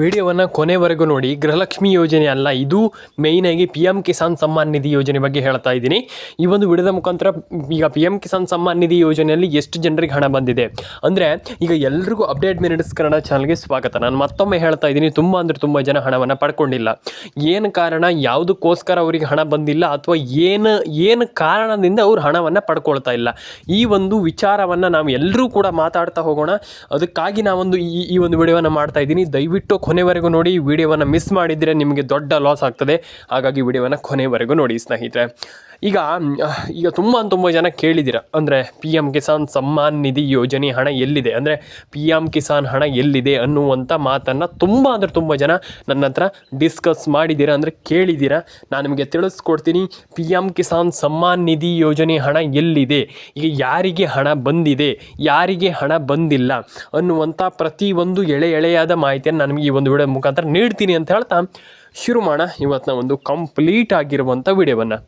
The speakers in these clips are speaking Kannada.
ವಿಡಿಯೋವನ್ನು ಕೊನೆವರೆಗೂ ನೋಡಿ. ಗೃಹಲಕ್ಷ್ಮಿ ಯೋಜನೆ ಅಲ್ಲ, ಇದು ಮೇಯ್ನಾಗಿ ಪಿ ಎಂ ಕಿಸಾನ್ ಸಮ್ಮಾನ್ ನಿಧಿ ಯೋಜನೆ ಬಗ್ಗೆ ಹೇಳ್ತಾ ಇದ್ದೀನಿ. ಈ ಒಂದು ವಿಡಿಯೋದ ಮುಖಾಂತರ ಈಗ ಪಿ ಎಂ ಕಿಸಾನ್ ಸಮ್ಮಾನ್ ನಿಧಿ ಯೋಜನೆಯಲ್ಲಿ ಎಷ್ಟು ಜನರಿಗೆ ಹಣ ಬಂದಿದೆ? ಅಂದರೆ ಈಗ ಎಲ್ರಿಗೂ ಅಪ್ಡೇಟ್ ಮಿನಿಟ್ಸ್ ಕನ್ನಡ ಚಾನಲ್ಗೆ ಸ್ವಾಗತ. ನಾನು ಮತ್ತೊಮ್ಮೆ ಹೇಳ್ತಾ ಇದ್ದೀನಿ, ತುಂಬ ಅಂದರೆ ತುಂಬ ಜನ ಹಣವನ್ನು ಪಡ್ಕೊಂಡಿಲ್ಲ. ಏನು ಕಾರಣ? ಯಾವುದಕ್ಕೋಸ್ಕರ ಅವರಿಗೆ ಹಣ ಬಂದಿಲ್ಲ? ಅಥವಾ ಏನು ಏನು ಕಾರಣದಿಂದ ಅವರು ಹಣವನ್ನು ಪಡ್ಕೊಳ್ತಾ ಇಲ್ಲ? ಈ ಒಂದು ವಿಚಾರವನ್ನು ನಾವು ಎಲ್ಲರೂ ಕೂಡ ಮಾತಾಡ್ತಾ ಹೋಗೋಣ. ಅದಕ್ಕಾಗಿ ನಾವೊಂದು ಈ ಈ ಒಂದು ವಿಡಿಯೋವನ್ನು ಮಾಡ್ತಾ ಇದ್ದೀನಿ. ದಯವಿಟ್ಟು ಕೊನೆವರೆಗೂ ನೋಡಿ ವಿಡಿಯೋವನ್ನು ಮಿಸ್ ಮಾಡಿದರೆ ನಿಮಗೆ ದೊಡ್ಡ ಲಾಸ್ ಆಗ್ತದೆ. ಹಾಗಾಗಿ ವಿಡಿಯೋವನ್ನು ಕೊನೆವರೆಗೂ ನೋಡಿ ಸ್ನೇಹಿತರೆ. ಈಗ ಈಗ ತುಂಬ ತುಂಬ ಜನ ಕೇಳಿದ್ದೀರ ಅಂದರೆ ಪಿ ಎಂ ಕಿಸಾನ್ ಸಮ್ಮಾನ್ ನಿಧಿ ಯೋಜನೆ ಹಣ ಎಲ್ಲಿದೆ? ಅಂದರೆ ಪಿ ಎಂ ಕಿಸಾನ್ ಹಣ ಎಲ್ಲಿದೆ ಅನ್ನುವಂಥ ಮಾತನ್ನು ತುಂಬ ಅಂದರೆ ತುಂಬ ಜನ ನನ್ನ ಹತ್ರ ಡಿಸ್ಕಸ್ ಮಾಡಿದ್ದೀರ ಅಂದರೆ ಕೇಳಿದ್ದೀರ ನಾನು ನಿಮಗೆ ತಿಳಿಸ್ಕೊಡ್ತೀನಿ ಪಿ ಎಂ ಕಿಸಾನ್ ಸಮ್ಮಾನ್ ನಿಧಿ ಯೋಜನೆ ಹಣ ಎಲ್ಲಿದೆ? ಈಗ ಯಾರಿಗೆ ಹಣ ಬಂದಿದೆ? ಯಾರಿಗೆ ಹಣ ಬಂದಿಲ್ಲ? ಅನ್ನುವಂಥ ಪ್ರತಿಯೊಂದು ಎಳೆ ಎಳೆಯಾದ ಮಾಹಿತಿಯನ್ನು ನಾನು ಈ ಒಂದು ವಿಡಿಯೋ ಮುಖಾಂತರ ನೀಡ್ತೀನಿ ಅಂತ ಹೇಳ್ತಾ ಶುರು ಮಾಡೋಣ ಇವತ್ತಿನ ಒಂದು ಕಂಪ್ಲೀಟ್ ಆಗಿರುವಂಥ ವಿಡಿಯೋವನ್ನು.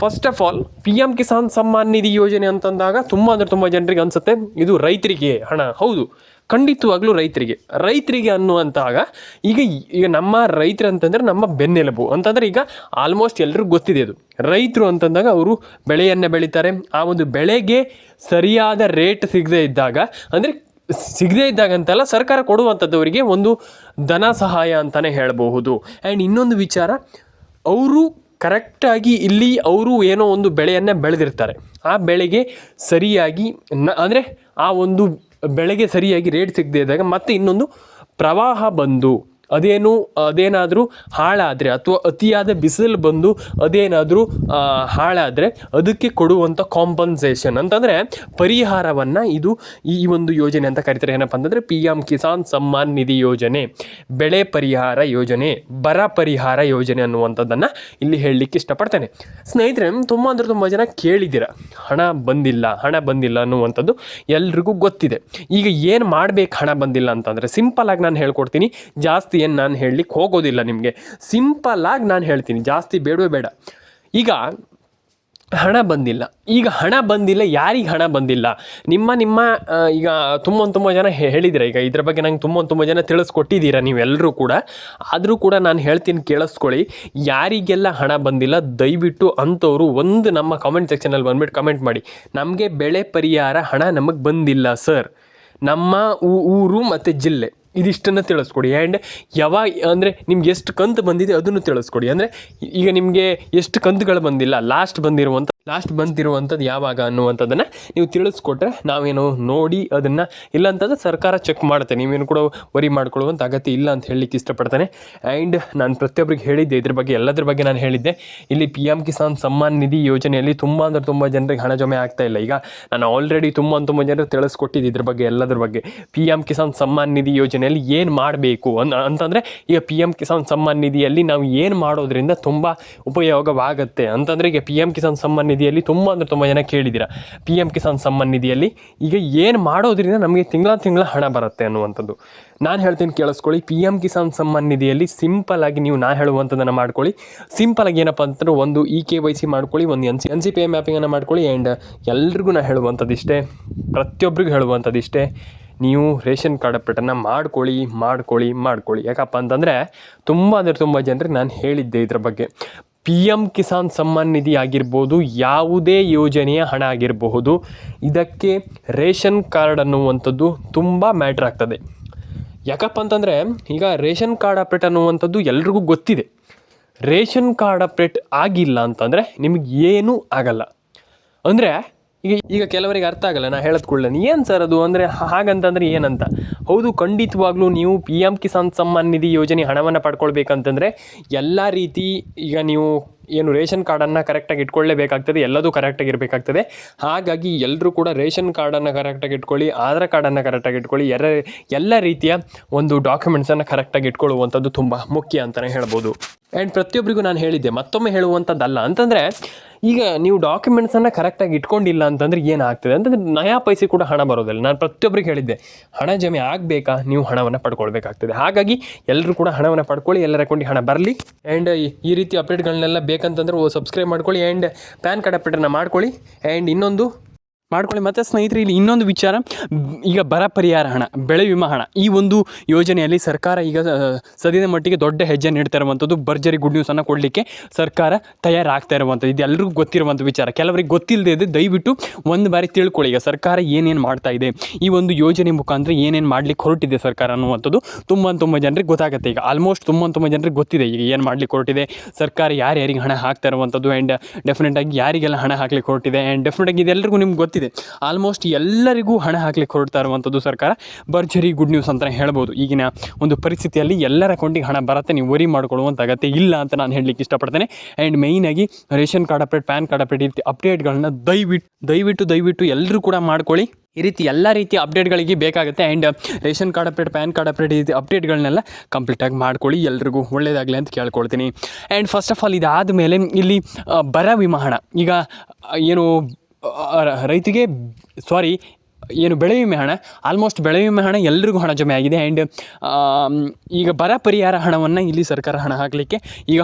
First of all P M Kisan Samman Nidhi ಯೋಜನೆ ಅಂತಂದಾಗ ತುಂಬ ಅಂದರೆ ತುಂಬ ಜನರಿಗೆ ಅನಿಸುತ್ತೆ. ಇದು ರೈತರಿಗೆ, ಹಣ. ಹೌದು. ಖಂಡಿತವಾಗ್ಲೂ ರೈತರಿಗೆ. ರೈತರಿಗೆ ಅನ್ನುವಂತಾಗ ಈಗ ಈಗ ನಮ್ಮ ರೈತರು ಅಂತಂದರೆ ನಮ್ಮ ಬೆನ್ನೆಲುಬು. ಅಂತಂದರೆ ಈಗ ಆಲ್ಮೋಸ್ಟ್ ಎಲ್ರಿಗೂ ಗೊತ್ತಿದೆ ಅದು. ರೈತರು ಅಂತಂದಾಗ ಅವರು ಬೆಳೆಯನ್ನು ಬೆಳೀತಾರೆ. ಆ ಒಂದು ಬೆಳೆಗೆ ಸರಿಯಾದ ರೇಟ್ ಸಿಗದೇ ಇದ್ದಾಗ, ಅಂದರೆ ಸಿಗದೇ ಇದ್ದಾಗ ಅಂತಲ್ಲ ಸರ್ಕಾರ ಕೊಡುವಂಥದ್ದು ಅವರಿಗೆ ಒಂದು ಧನ ಸಹಾಯ ಅಂತಲೇ ಹೇಳಬಹುದು. ಆ್ಯಂಡ್ ಇನ್ನೊಂದು ವಿಚಾರ, ಅವರು ಕರೆಕ್ಟಾಗಿ ಇಲ್ಲಿ ಅವರು ಏನೋ ಒಂದು ಬೆಳೆಯನ್ನು ಬೆಳೆದಿರ್ತಾರೆ. ಆ ಬೆಳೆಗೆ ಸರಿಯಾಗಿ ನ, ಅಂದರೆ ಆ ಒಂದು ಬೆಳೆಗೆ ಸರಿಯಾಗಿ ರೇಟ್ ಸಿಗದೇ ಇದ್ದಾಗ ಮತ್ತೆ ಇನ್ನೊಂದು ಪ್ರವಾಹ ಬಂದು ಅದೇನು, ಅದೇನಾದರೂ ಹಾಳಾದರೆ ಅಥವಾ ಅತಿಯಾದ ಬಿಸಿಲು ಬಂದು ಅದೇನಾದರೂ ಹಾಳಾದರೆ ಅದಕ್ಕೆ ಕೊಡುವಂಥ ಕಾಂಪನ್ಸೇಷನ್ ಅಂತಂದರೆ ಪರಿಹಾರವನ್ನು ಇದು ಈ ಒಂದು ಯೋಜನೆ ಅಂತ ಕರಿತಾರೆ. ಏನಪ್ಪ ಅಂತಂದರೆ ಪಿ ಎಂ ಕಿಸಾನ್ ಸಮ್ಮಾನ್ ನಿಧಿ ಯೋಜನೆ, ಬೆಳೆ ಪರಿಹಾರ ಯೋಜನೆ, ಬರ ಪರಿಹಾರ ಯೋಜನೆ ಅನ್ನುವಂಥದ್ದನ್ನು ಇಲ್ಲಿ ಹೇಳಲಿಕ್ಕೆ ಇಷ್ಟಪಡ್ತೇನೆ. ಸ್ನೇಹಿತರೆ, ತುಂಬ ಅಂದರೆ ತುಂಬ ಜನ ಕೇಳಿದ್ದೀರ, ಹಣ ಬಂದಿಲ್ಲ ಹಣ ಬಂದಿಲ್ಲ ಅನ್ನುವಂಥದ್ದು ಎಲ್ರಿಗೂ ಗೊತ್ತಿದೆ. ಈಗ ಏನು ಮಾಡಬೇಕು ಹಣ ಬಂದಿಲ್ಲ ಅಂತಂದರೆ ಆಗಿ ನಾನು ಹೇಳ್ಕೊಡ್ತೀನಿ, ಜಾಸ್ತಿ ಏನು ನಾನು ಹೇಳಲಿಕ್ಕೆ ಹೋಗೋದಿಲ್ಲ ನಿಮಗೆ. ಸಿಂಪಲ್ಲಾಗಿ ನಾನು ಹೇಳ್ತೀನಿ. ಜಾಸ್ತಿ ಬೇಡವೇ ಬೇಡ. ಈಗ ಹಣ ಬಂದಿಲ್ಲ. ಈಗ ಹಣ ಬಂದಿಲ್ಲ, ಯಾರಿಗೆ ಹಣ ಬಂದಿಲ್ಲ? ನಿಮ್ಮ ನಿಮ್ಮ ಈಗ ತುಂಬ ತುಂಬ ಜನ ಹೇಳಿದ್ರೆ. ಈಗ ಇದ್ರ ಬಗ್ಗೆ ನಂಗೆ ತುಂಬ ತುಂಬ ಜನ ತಿಳಿಸ್ಕೊಟ್ಟಿದ್ದೀರ ನೀವೆಲ್ಲರೂ ಕೂಡ. ಆದರೂ ಕೂಡ ನಾನು ಹೇಳ್ತೀನಿ ಕೇಳಿಸ್ಕೊಳ್ಳಿ. ಯಾರಿಗೆಲ್ಲ ಹಣ ಬಂದಿಲ್ಲ, ದಯವಿಟ್ಟು ಅಂಥವ್ರು ಒಂದು ನಮ್ಮ ಕಮೆಂಟ್ ಸೆಕ್ಷನಲ್ಲಿ ಬಂದ್ಬಿಟ್ಟು ಕಮೆಂಟ್ ಮಾಡಿ. ನಮಗೆ ಬೆಳೆ ಪರಿಹಾರ ಹಣ ನಮಗೆ ಬಂದಿಲ್ಲ, ಸರ್. ನಮ್ಮ ಊರು ಮತ್ತು ಜಿಲ್ಲೆ. ಇದಿಷ್ಟನ್ನು ತಿಳಿಸ್ಕೊಡಿ. ಆ್ಯಂಡ್ ಯಾವಾಗ ಅಂದರೆ ನಿಮ್ಗೆ ಎಷ್ಟು ಕಂತು ಬಂದಿದೆ ಅದನ್ನು ತಿಳಿಸ್ಕೊಡಿ. ಅಂದರೆ ಈಗ ನಿಮಗೆ ಎಷ್ಟು ಕಂತುಗಳು ಬಂದಿಲ್ಲ ಲಾಸ್ಟ್ ಬಂದಿರುವಂಥ ಲಾಸ್ಟ್ ಬಂದಿರುವಂಥದ್ದು ಯಾವಾಗ ಅನ್ನುವಂಥದ್ದನ್ನು ನೀವು ತಿಳಿಸ್ಕೊಟ್ರೆ ನಾವೇನು ನೋಡಿ ಅದನ್ನು ಇಲ್ಲ ಅಂತಂದ್ರೆ ಸರ್ಕಾರ ಚೆಕ್ ಮಾಡುತ್ತೆ. ನೀವೇನು ಕೂಡ ವರಿ ಮಾಡ್ಕೊಳ್ಳುವಂಥ ಅಗತ್ಯ ಇಲ್ಲ ಅಂತ ಹೇಳಲಿಕ್ಕೆ ಇಷ್ಟಪಡ್ತೇನೆ. ಆ್ಯಂಡ್ ನಾನು ಪ್ರತಿಯೊಬ್ಬರಿಗೆ ಹೇಳಿದ್ದೆ, ಇದ್ರ ಬಗ್ಗೆ, ಎಲ್ಲದ್ರ ಬಗ್ಗೆ ನಾನು ಹೇಳಿದ್ದೆ. ಇಲ್ಲಿ ಪಿ ಎಂ ಕಿಸಾನ್ ಸಮ್ಮಾನ್ ನಿಧಿ ಯೋಜನೆಯಲ್ಲಿ ತುಂಬ ಅಂದರೆ ತುಂಬ ಜನರಿಗೆ ಹಣ ಜಮೆ ಆಗ್ತಾ ಇಲ್ಲ. ಈಗ ನಾನು ಆಲ್ರೆಡಿ ತುಂಬ ತುಂಬ ಜನರು ತಿಳಿಸ್ಕೊಟ್ಟಿದ್ದು ಇದ್ರ ಬಗ್ಗೆ, ಎಲ್ಲದ್ರ ಬಗ್ಗೆ. ಪಿ ಎಂ ಕಿಸಾನ್ ಸಮ್ಮಾನ್ ನಿಧಿ ಯೋಜನೆಯಲ್ಲಿ ಏನು ಮಾಡಬೇಕು ಅನ್, ಅಂತಂದರೆ ಈಗ ಪಿ ಎಂ ಕಿಸಾನ್ ಸಮ್ಮಾನ್ ನಿಧಿಯಲ್ಲಿ ನಾವು ಏನು ಮಾಡೋದ್ರಿಂದ ತುಂಬ ಉಪಯೋಗವಾಗುತ್ತೆ. ಅಂತಂದರೆ ಈಗ ಪಿ ಎಂ ಕಿಸಾನ್ ಸಮ್ಮಾನ್ ನಿಧಿಯಲ್ಲಿ ತುಂಬ ಅಂದರೆ ತುಂಬ ಜನ ಕೇಳಿದ್ದೀರ ಪಿ ಎಂ ಕಿಸಾನ್ ಸಮ್ಮಾನ್ ನಿಧಿಯಲ್ಲಿ ಈಗ ಏನು ಮಾಡೋದ್ರಿಂದ ನಮಗೆ ತಿಂಗಳ ತಿಂಗಳ ಹಣ ಬರುತ್ತೆ ಅನ್ನುವಂಥದ್ದು. ನಾನು ಹೇಳ್ತೀನಿ ಕೇಳಿಸ್ಕೊಳ್ಳಿ ಪಿ ಎಂ ಕಿಸಾನ್ ಸಮ್ಮಾನ್ ನಿಧಿಯಲ್ಲಿ ಸಿಂಪಲ್ ಆಗಿ ನೀವು ನಾನು ಹೇಳುವಂಥದ್ದನ್ನು ಮಾಡ್ಕೊಳ್ಳಿ. ಸಿಂಪಲ್ ಆಗಿ ಏನಪ್ಪ ಅಂತಂದ್ರೆ ಒಂದು ಇ ಕೆ ವೈ ಸಿ ಮಾಡ್ಕೊಳ್ಳಿ, ಒಂದು N C N C P A ಮ್ಯಾಪಿಂಗನ್ನು ಮಾಡ್ಕೊಳ್ಳಿ ಆ್ಯಂಡ್ ಎಲ್ರಿಗೂ ನಾನು ಹೇಳುವಂಥದ್ದು ಇಷ್ಟೇ ಪ್ರತಿಯೊಬ್ಬರಿಗೂ ಹೇಳುವಂಥದ್ದು ಇಷ್ಟೇ ನೀವು ರೇಷನ್ ಕಾರ್ಡ್ ಅಪ್ಡೇಟನ್ನು ಮಾಡ್ಕೊಳ್ಳಿ ಮಾಡ್ಕೊಳ್ಳಿ ಮಾಡ್ಕೊಳ್ಳಿ. ಯಾಕಪ್ಪ ಅಂತಂದರೆ ತುಂಬ ಅಂದರೆ ತುಂಬ ಜನರಿಗೆ ನಾನು ಹೇಳಿದ್ದೆ ಇದರ ಬಗ್ಗೆ. ಪಿ ಎಂ ಕಿಸಾನ್ ಸಮ್ಮಾನ್ ನಿಧಿ ಆಗಿರ್ಬೋದು, ಯಾವುದೇ ಯೋಜನೆಯ ಹಣ ಆಗಿರಬಹುದು, ಇದಕ್ಕೆ ರೇಷನ್ ಕಾರ್ಡ್ ಅನ್ನುವಂಥದ್ದು ತುಂಬ ಮ್ಯಾಟ್ರ್ ಆಗ್ತದೆ. ಯಾಕಪ್ಪ ಅಂತಂದರೆ ಈಗ ರೇಷನ್ ಕಾರ್ಡ್ ಅಪ್ಡೇಟ್ ಅನ್ನುವಂಥದ್ದು ಎಲ್ರಿಗೂ ಗೊತ್ತಿದೆ. ರೇಷನ್ ಕಾರ್ಡ್ ಅಪ್ಡೇಟ್ ಆಗಿಲ್ಲ ಅಂತಂದರೆ ನಿಮಗೆ ಏನೂ ಆಗಲ್ಲ. ಅಂದರೆ ಈಗ ಈಗ ಕೆಲವರಿಗೆ ಅರ್ಥ ಆಗಲ್ಲ, ನಾ ಹೇಳದ್ ಕೂಡಲೇ. ಏನು ಸರ್ ಅದು? ಅಂದರೆ ಹಾಗಂತಂದ್ರೆ ಏನಂತ? ಹೌದು, ಖಂಡಿತವಾಗ್ಲೂ ನೀವು ಪಿ ಎಂ ಕಿಸಾನ್ ಸಮ್ಮಾನ್ ನಿಧಿ ಯೋಜನೆ ಹಣವನ್ನು ಪಡ್ಕೊಳ್ಬೇಕಂತಂದರೆ ಎಲ್ಲ ರೀತಿ ಈಗ ನೀವು ಏನು ರೇಷನ್ ಕಾರ್ಡನ್ನು ಕರೆಕ್ಟಾಗಿ ಇಟ್ಕೊಳ್ಳೇಬೇಕಾಗ್ತದೆ ಎಲ್ಲದೂ ಕರೆಕ್ಟಾಗಿ ಇರಬೇಕಾಗ್ತದೆ. ಹಾಗಾಗಿ ಎಲ್ಲರೂ ಕೂಡ ರೇಷನ್ ಕಾರ್ಡನ್ನು ಕರೆಕ್ಟಾಗಿ ಇಟ್ಕೊಳ್ಳಿ, ಆಧಾರ್ ಕಾರ್ಡನ್ನು ಕರೆಕ್ಟಾಗಿ ಇಟ್ಕೊಳ್ಳಿ, ಎರ, ಎಲ್ಲ ರೀತಿಯ ಒಂದು ಡಾಕ್ಯುಮೆಂಟ್ಸನ್ನು ಕರೆಕ್ಟಾಗಿ ಇಟ್ಕೊಳ್ಳುವಂಥದ್ದು ತುಂಬ ಮುಖ್ಯ ಅಂತಲೇ ಹೇಳ್ಬೋದು. ಆ್ಯಂಡ್ ಪ್ರತಿಯೊಬ್ಬರಿಗೂ ನಾನು ಹೇಳಿದ್ದೆ, ಮತ್ತೊಮ್ಮೆ ಹೇಳುವಂಥದ್ದಲ್ಲ. ಅಂತಂದರೆ ಈಗ ನೀವು ಡಾಕ್ಯುಮೆಂಟ್ಸನ್ನು ಕರೆಕ್ಟಾಗಿ ಇಟ್ಕೊಂಡಿಲ್ಲ ಅಂತಂದರೆ ಏನಾಗ್ತದೆ ಅಂತಂದ್ರೆ ನಯಾ ಪೈಸೆ ಕೂಡ ಹಣ ಬರೋದಿಲ್ಲ. ನಾನು ಪ್ರತಿಯೊಬ್ಬರಿಗೆ ಹೇಳಿದ್ದೆ, ಹಣ ಜಮೆ ಆಗಬೇಕಾ? ನೀವು ಹಣವನ್ನು ಪಡ್ಕೊಳ್ಬೇಕಾಗ್ತದೆ. ಹಾಗಾಗಿ ಎಲ್ಲರೂ ಕೂಡ ಹಣವನ್ನು ಪಡ್ಕೊಳ್ಳಿ, ಎಲ್ಲರ ಅಕೌಂಟಿಗೆ ಹಣ ಬರಲಿ. ಆ್ಯಂಡ್ ಈ ರೀತಿ ಅಪ್ಡೇಟ್ಗಳನ್ನೆಲ್ಲ ಬೇಕಂತಂದ್ರೆ ಸಬ್ಸ್ಕ್ರೈಬ್ ಮಾಡ್ಕೊಳ್ಳಿ. ಆ್ಯಂಡ್ ಪ್ಯಾನ್ ಕಾರ್ಡ್ ಅಪ್ಡೇಟನ್ನು ಮಾಡ್ಕೊಳ್ಳಿ. ಆ್ಯಂಡ್ ಇನ್ನೊಂದು ಮಾಡ್ಕೊಳ್ಳಿ. ಮತ್ತು ಸ್ನೇಹಿತರೆ, ಇಲ್ಲಿ ಇನ್ನೊಂದು ವಿಚಾರ. ಈಗ ಬರ ಪರಿಹಾರ ಹಣ, ಬೆಳೆ ವಿಮಾ ಹಣ, ಈ ಒಂದು ಯೋಜನೆಯಲ್ಲಿ ಸರ್ಕಾರ ಈಗ ಸದ್ಯದ ಮಟ್ಟಿಗೆ ದೊಡ್ಡ ಹೆಜ್ಜೆ ನೀಡ್ತಾ ಇರುವಂಥದ್ದು ಭರ್ಜರಿ ಗುಡ್ ನ್ಯೂಸನ್ನು ಕೊಡಲಿಕ್ಕೆ ಸರ್ಕಾರ ತಯಾರಾಗ್ತಾ ಇರುವಂಥದ್ದು ಇದು ಎಲ್ಲರಿಗೂ ಗೊತ್ತಿರುವಂಥ ವಿಚಾರ. ಕೆಲವರಿಗೆ ಗೊತ್ತಿಲ್ಲದೆ ಇದೆ ದಯವಿಟ್ಟು ಒಂದು ಬಾರಿ ತಿಳ್ಕೊಳ್ಳಿ. ಈಗ ಸರ್ಕಾರ ಏನೇನು ಮಾಡ್ತಾ ಇದೆ, ಈ ಒಂದು ಯೋಜನೆ ಮುಖಾಂತರ ಏನೇನು ಮಾಡ್ಲಿಕ್ಕೆ ಹೊರಟಿದೆ ಸರ್ಕಾರ ಅನ್ನುವಂಥದ್ದು ತುಂಬ ತುಂಬ ಜನರಿಗೆ ಗೊತ್ತಾಗುತ್ತೆ. ಈಗ ಆಲ್ಮೋಸ್ಟ್ ತುಂಬ ತುಂಬ ಜನರಿಗೆ ಗೊತ್ತಿದೆ ಈಗ ಏನು ಮಾಡ್ಲಿಕ್ಕೆ ಹೊರಟಿದೆ. ಸರ್ಕಾರ ಯಾರ್ಯಾರಿಗೆ ಹಣ ಹಾಕ್ತಾ ಇರುವಂಥದ್ದು ಆ್ಯಂಡ್ ಡೆಫಿನೆಟಾಗಿ ಯಾರಿಗೆಲ್ಲ ಹಣ ಹಾಕ್ಲಿಕ್ಕೆ ಹೊರಟಿದೆ ಆ್ಯಂಡ್ ಡೆಫಿನೆಟಾಗಿ ಇದೆಲ್ಲರಿಗೂ ನಿಮ್ಗೆ ಗೊತ್ತಿದೆ. ಆಲ್ಮೋಸ್ಟ್ ಎಲ್ಲರಿಗೂ ಹಣ ಹಾಕ್ಲಿಕ್ಕೆ ಹೊರಡ್ತಾ ಇರುವಂಥದ್ದು ಸರ್ಕಾರ. ಭರ್ಜರಿ ಗುಡ್ ನ್ಯೂಸ್ ಅಂತ ಹೇಳ್ಬೋದು. ಈಗಿನ ಒಂದು ಪರಿಸ್ಥಿತಿಯಲ್ಲಿ ಎಲ್ಲರ ಅಕೌಂಟಿಗೆ ಹಣ ಬರುತ್ತೆ, ನೀವು ವರಿ ಮಾಡ್ಕೊಳ್ಳುವಂಥ ಅಗತ್ಯ ಇಲ್ಲ ಅಂತ ನಾನು ಹೇಳಲಿಕ್ಕೆ ಇಷ್ಟಪಡ್ತೇನೆ. ಆ್ಯಂಡ್ ಮೇಯ್ನಾಗಿ ration card update pan card update ಇರ್ತಿ ರೀತಿ ಅಪ್ಡೇಟ್ಗಳನ್ನ ದಯವಿಟ್ಟು ದಯವಿಟ್ಟು ದಯವಿಟ್ಟು ಎಲ್ಲರೂ ಕೂಡ ಮಾಡ್ಕೊಳ್ಳಿ. ಈ ರೀತಿ ಎಲ್ಲ ರೀತಿಯ ಅಪ್ಡೇಟ್ಗಳಿಗೆ ಬೇಕಾಗುತ್ತೆ. And ration card update pan card update ರೀತಿ ಅಪ್ಡೇಟ್ಗಳನ್ನೆಲ್ಲ ಕಂಪ್ಲೀಟಾಗಿ ಮಾಡ್ಕೊಳ್ಳಿ. ಎಲ್ರಿಗೂ ಒಳ್ಳೆಯದಾಗಲಿ ಅಂತ ಕೇಳ್ಕೊಳ್ತೀನಿ. ಆ್ಯಂಡ್ ಫಸ್ಟ್ ಆಫ್ ಆಲ್ ಇದಾದ ಮೇಲೆ ಇಲ್ಲಿ ಬರ ವಿಮಾ ಹಣ ಈಗ ಏನು ಆ, ರ- ರೈತರಿಗೆ ಸಾರಿ ಏನು ಬೆಳೆ ವಿಮೆ ಹಣ? ಆಲ್ಮೋಸ್ಟ್ ಬೆಳೆ ವಿಮೆ ಹಣ ಎಲ್ಲರಿಗೂ ಹಣ ಜಮೆ ಆಗಿದೆ. ಆ್ಯಂಡ್ ಈಗ ಬರ ಪರಿಹಾರ ಹಣವನ್ನು ಇಲ್ಲಿ ಸರ್ಕಾರ ಹಣ ಹಾಕಲಿಕ್ಕೆ ಈಗ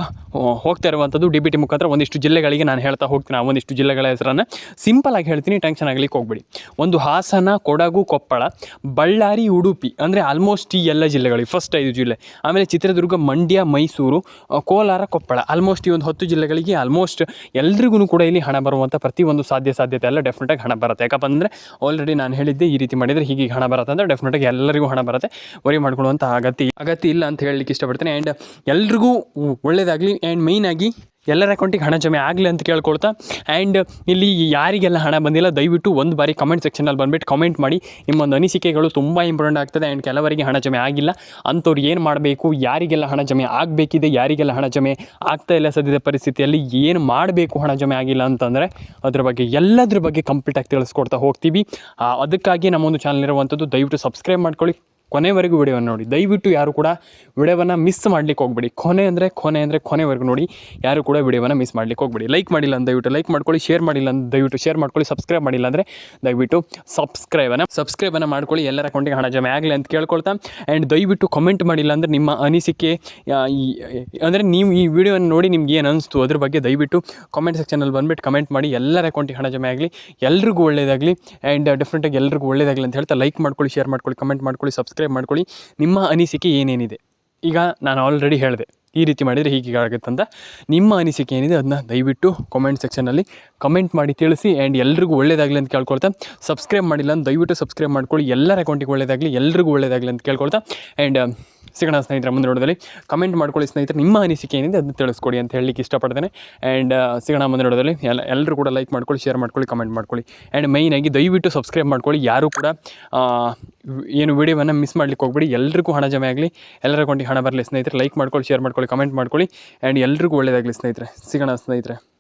ಹೋಗ್ತಾ ಇರುವಂಥದ್ದು ಡಿ ಬಿ ಟಿ ಮುಖಾಂತರ ಒಂದಿಷ್ಟು ಜಿಲ್ಲೆಗಳಿಗೆ ನಾನು ಹೇಳ್ತಾ ಹೋಗ್ತೀನಿ. ಆ ಒಂದಿಷ್ಟು ಜಿಲ್ಲೆಗಳ ಹೆಸರನ್ನು ಸಿಂಪಲ್ ಆಗಿ ಹೇಳ್ತೀನಿ. ಟೆನ್ಷನ್ ಆಗಲಿಕ್ಕೆ ಹೋಗ್ಬೇಡಿ. ಒಂದು ಹಾಸನ, ಕೊಡಗು, ಕೊಪ್ಪಳ, ಬಳ್ಳಾರಿ, ಉಡುಪಿ ಅಂದರೆ ಆಲ್ಮೋಸ್ಟ್ ಈ ಎಲ್ಲ ಜಿಲ್ಲೆಗಳಿಗೆ ಫಸ್ಟ್ ಐದು ಜಿಲ್ಲೆ. ಆಮೇಲೆ ಚಿತ್ರದುರ್ಗ, ಮಂಡ್ಯ, ಮೈಸೂರು ಕೋಲಾರ, ಕೊಪ್ಪಳ. ಆಲ್ಮೋಸ್ಟ್ ಈ ಒಂದು ಹತ್ತು ಜಿಲ್ಲೆಗಳಿಗೆ ಆಲ್ಮೋಸ್ಟ್ ಎಲ್ರಿಗೂ ಕೂಡ ಇಲ್ಲಿ ಹಣ ಬರುವಂಥ ಪ್ರತಿಯೊಂದು ಸಾಧ್ಯ ಸಾಧ್ಯತೆ ಎಲ್ಲ ಡೆಫಿನೆಟಾಗಿ ಹಣ ಬರುತ್ತೆ. ಯಾಕಪ್ಪ ಅಂದರೆ ಆಲ್ರೆಡಿ ನಾನು ಹೇಳಿದ್ದೆ, ಈ ರೀತಿ ಮಾಡಿದರೆ ಹೀಗೆ ಹಣ ಬರುತ್ತೆ ಅಂದರೆ ಡೆಫಿನೆಟಾಗಿ ಎಲ್ಲರಿಗೂ ಹಣ ಬರುತ್ತೆ. ವರಿ ಮಾಡ್ಕೊಳ್ಳುವಂಥ ಅಗತ್ಯ ಅಗತ್ಯ ಇಲ್ಲ ಅಂತ ಹೇಳಲಿಕ್ಕೆ ಇಷ್ಟಪಡ್ತೇನೆ. ಆ್ಯಂಡ್ ಎಲ್ರಿಗೂ ಒಳ್ಳೆಯದಾಗಲಿ ಆ್ಯಂಡ್ ಮೇಯ್ನಾಗಿ ಎಲ್ಲರ ಅಕೌಂಟಿಗೆ ಹಣ ಜಮೆ ಆಗಲಿ ಅಂತ ಕೇಳ್ಕೊಳ್ತಾ ಆ್ಯಂಡ್ ಇಲ್ಲಿ ಯಾರಿಗೆಲ್ಲ ಹಣ ಬಂದಿಲ್ಲ, ದಯವಿಟ್ಟು ಒಂದು ಬಾರಿ ಕಮೆಂಟ್ ಸೆಕ್ಷನಲ್ಲಿ ಬಂದುಬಿಟ್ಟು ಕಮೆಂಟ್ ಮಾಡಿ. ನಿಮ್ಮ ಒಂದು ಅನಿಸಿಕೆಗಳು ತುಂಬ ಇಂಪಾರ್ಟೆಂಟ್ ಆಗ್ತದೆ ಆ್ಯಂಡ್ ಕೆಲವರಿಗೆ ಹಣ ಜಮೆ ಆಗಿಲ್ಲ. ಅಂಥವ್ರು ಏನು ಮಾಡಬೇಕು, ಯಾರಿಗೆಲ್ಲ ಹಣ ಜಮೆ ಆಗಬೇಕಿದೆ, ಯಾರಿಗೆಲ್ಲ ಹಣ ಜಮೆ ಆಗ್ತಾ ಇಲ್ಲ ಸದ್ಯದ ಪರಿಸ್ಥಿತಿಯಲ್ಲಿ, ಏನು ಮಾಡಬೇಕು ಹಣ ಜಮೆ ಆಗಿಲ್ಲ ಅಂತಂದರೆ, ಅದ್ರ ಬಗ್ಗೆ ಎಲ್ಲದ್ರ ಬಗ್ಗೆ ಕಂಪ್ಲೀಟಾಗಿ ತಿಳಿಸ್ಕೊಡ್ತಾ ಹೋಗ್ತೀವಿ. ಅದಕ್ಕಾಗಿ ನಮ್ಮೊಂದು ಚಾನಲ್ ಇರುವಂಥದ್ದು ದಯವಿಟ್ಟು ಸಬ್ಸ್ಕ್ರೈಬ್ ಮಾಡ್ಕೊಳ್ಳಿ. ಕೊನೆವರೆಗೂ ವಿಡಿಯೋವನ್ನು ನೋಡಿ. ದಯವಿಟ್ಟು ಯಾರು ಕೂಡ ವಿಡಿಯೋವನ್ನು ಮಿಸ್ ಮಾಡ್ಲಿಕ್ಕೆ ಹೋಗ್ಬೇಡಿ. ಕೊನೆ ಅಂದರೆ ಕೊನೆ ಅಂದರೆ ಕೊನೆವರೆಗೂ ನೋಡಿ. ಯಾರು ಕೂಡ ವಿಡಿಯೋವನ್ನು ಮಿಸ್ ಮಾಡ್ಲಿಕ್ಕೆ ಹೋಗ್ಬೇಡಿ. ಲೈಕ್ ಮಾಡಿಲ್ಲ ಅಂತ ದಯವಿಟ್ಟು ಲೈಕ್ ಮಾಡ್ಕೊಳ್ಳಿ. ಶೇರ್ ಮಾಡಿಲ್ಲ ಅಂತ ದಯವಿಟ್ಟು ಶೇರ್ ಮಾಡ್ಕೊಳ್ಳಿ. ಸಬ್ಸ್ಕ್ರೈಬ್ ಮಾಡಿಲ್ಲ ಅಂದರೆ ದಯವಿಟ್ಟು ಸಬ್ಸ್ಕ್ರೈಬನ್ನು ಸಬ್ಸ್ಕ್ರೈಬನ್ನು ಮಾಡ್ಕೊಳ್ಳಿ. ಎಲ್ಲರ ಅಕೌಂಟಿಗೆ ಹಣ ಜಮೆ ಆಗಲಿ ಅಂತ ಕೇಳ್ಕೊಳ್ತಾ. ಆ್ಯಂಡ್ ದಯವಿಟ್ಟು ಕಮೆಂಟ್ ಮಾಡಿಲ್ಲ ಅಂದರೆ ನಿಮ್ಮ ಅನಿಸಿಕೆ ಅಂದರೆ ನೀವು ಈ ವಿಡಿಯೋವನ್ನು ನೋಡಿ ನಿಮ್ಗೆ ಏನು ಅನಿಸ್ತು ಅದ್ರ ಬಗ್ಗೆ ದಯವಿಟ್ಟು ಕಾಮೆಂಟ್ ಸೆಕ್ಷನಲ್ಲಿ ಬಂದುಬಿಟ್ಟು ಕಮೆಂಟ್ ಮಾಡಿ. ಎಲ್ಲರ ಅಕೌಂಟಿಗೆ ಹಣ ಜಮೆ ಆಗಲಿ. ಎಲ್ರಿಗೂ ಒಳ್ಳೆಯದಾಗಲಿ ಆ್ಯಂಡ್ ಡೆಫಿನೆಟಾಗಿ ಎಲ್ರಿಗೂ ಒಳ್ಳೆಯದಾಗಲಿ ಅಂತ ಹೇಳ್ತಾ ಲೈಕ್ ಮಾಡ್ಕೊಳ್ಳಿ ಶೇರ್ ಮಾಡ್ಕೊಳ್ಳಿ ಕಮೆಂಟ್ ಮಾಡ್ಕೊಳ್ಳಿ ಸಬ್ಸ್ಕ್ರೈಬ್ ಮಾಡ್ಕೊಳ್ಳಿ. ನಿಮ್ಮ ಅನಿಸಿಕೆ ಏನೇನಿದೆ? ಈಗ ನಾನು ಆಲ್ರೆಡಿ ಹೇಳಿದೆ. ಈ ರೀತಿ ಮಾಡಿದರೆ ಹೀಗೆ ಅಂತ ನಿಮ್ಮ ಅನಿಸಿಕೆ ಏನಿದೆ ಅದನ್ನ ದಯವಿಟ್ಟು ಕಾಮೆಂಟ್ ಸೆಕ್ಷನಲ್ಲಿ ಕಮೆಂಟ್ ಮಾಡಿ ತಿಳಿಸಿ ಆ್ಯಂಡ್ ಎಲ್ರಿಗೂ ಒಳ್ಳೇದಾಗಲಿ ಅಂತ ಕೇಳ್ಕೊಳ್ತಾ. ಸಬ್ಸ್ಕ್ರೈಬ್ ಮಾಡಿಲ್ಲ ಅಂತ ದಯವಿಟ್ಟು ಸಬ್ಸ್ಕ್ರೈಬ್ ಮಾಡ್ಕೊಳ್ಳಿ. ಎಲ್ಲರ ಅಕೌಂಟಿಗೆ ಒಳ್ಳೇದಾಗಲಿ, ಎಲ್ರಿಗೂ ಒಳ್ಳೇದಾಗಲಿ ಅಂತ ಕೇಳ್ಕೊಳ್ತಾ. ಆ್ಯಂಡ್ ಸಿಗೋಣ ಸ್ನೇಹಿತರ ಮುಂದೆ ನೋಡೋದಲ್ಲಿ ಕಮೆಂಟ್ ಮಾಡ್ಕೊಳ್ಳಿ ಸ್ನೇಹಿತರೆ, ನಿಮ್ಮ ಅನಿಸಿಕೆ ಏನಿದೆ ಅದನ್ನ ತಿಳಿಸ್ಕೊಡಿ ಅಂತ ಹೇಳಲಿಕ್ಕೆ ಇಷ್ಟಪಡ್ತೇನೆ. ಆ್ಯಂಡ್ ಸಿಗೋಣ ಮುಂದೆ ನೋಡೋದಲ್ಲಿ ಎಲ್ಲ ಎಲ್ಲರೂ ಕೂಡ ಲೈಕ್ ಮಾಡ್ಕೊಳ್ಳಿ ಶೇರ್ ಮಾಡ್ಕೊಳ್ಳಿ ಕಮೆಂಟ್ ಮಾಡ್ಕೊಳ್ಳಿ. ಆ್ಯಂಡ್ ಮೈನಾಗಿ ದಯವಿಟ್ಟು ಸಬ್ಸ್ಕ್ರೈಬ್ ಮಾಡ್ಕೊಳ್ಳಿ. ಯಾರು ಕೂಡ ಏನು ವಿಡಿಯೋವನ್ನು ಮಿಸ್ ಮಾಡ್ಲಿಕ್ಕೆ ಹೋಗ್ಬಿಡಿ. ಎಲ್ರಿಗೂ ಹಣ ಜಮೆ ಆಗಲಿ. ಎಲ್ಲರ ಅಕೌಂಟಿಗೆ ಹಣ ಬರಲಿ ಸ್ನೇಹಿತರೆ. ಲೈಕ್ ಮಾಡ್ಕೊಳ್ಳಿ ಶೇರ್ ಮಾಡ್ಕೊಳ್ಳಿ ಕಮೆಂಟ್ ಮಾಡ್ಕೊಳ್ಳಿ. ಆ್ಯಂಡ್ ಎಲ್ರಿಗೂ ಒಳ್ಳೆಯದಾಗಲಿ ಸ್ನೇಹಿತರೆ. ಸಿಗೋಣ ಸ್ನೇಹಿತರೆ.